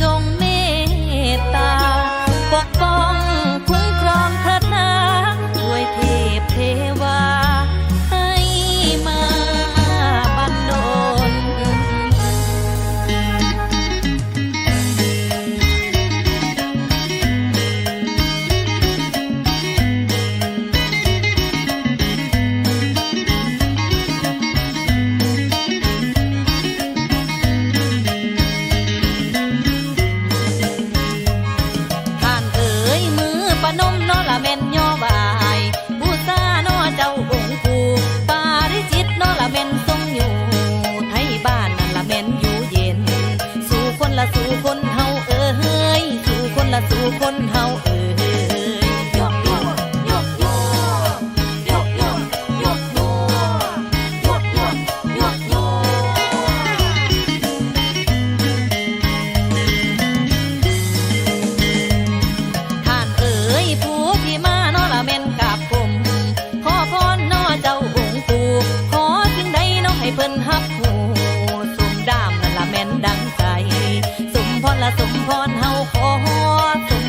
Công ละสู่คนเฮาเอ่ยทานเอ่ยผู้ที่มานอละแม่นกับผมขอพรนอเจ้าองค์ปู่ขอจึงใดนอให้เพิ่นฮับหูสมดามันละแม่นดังใจสมพรละสมพรเฮาขอ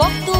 Waktu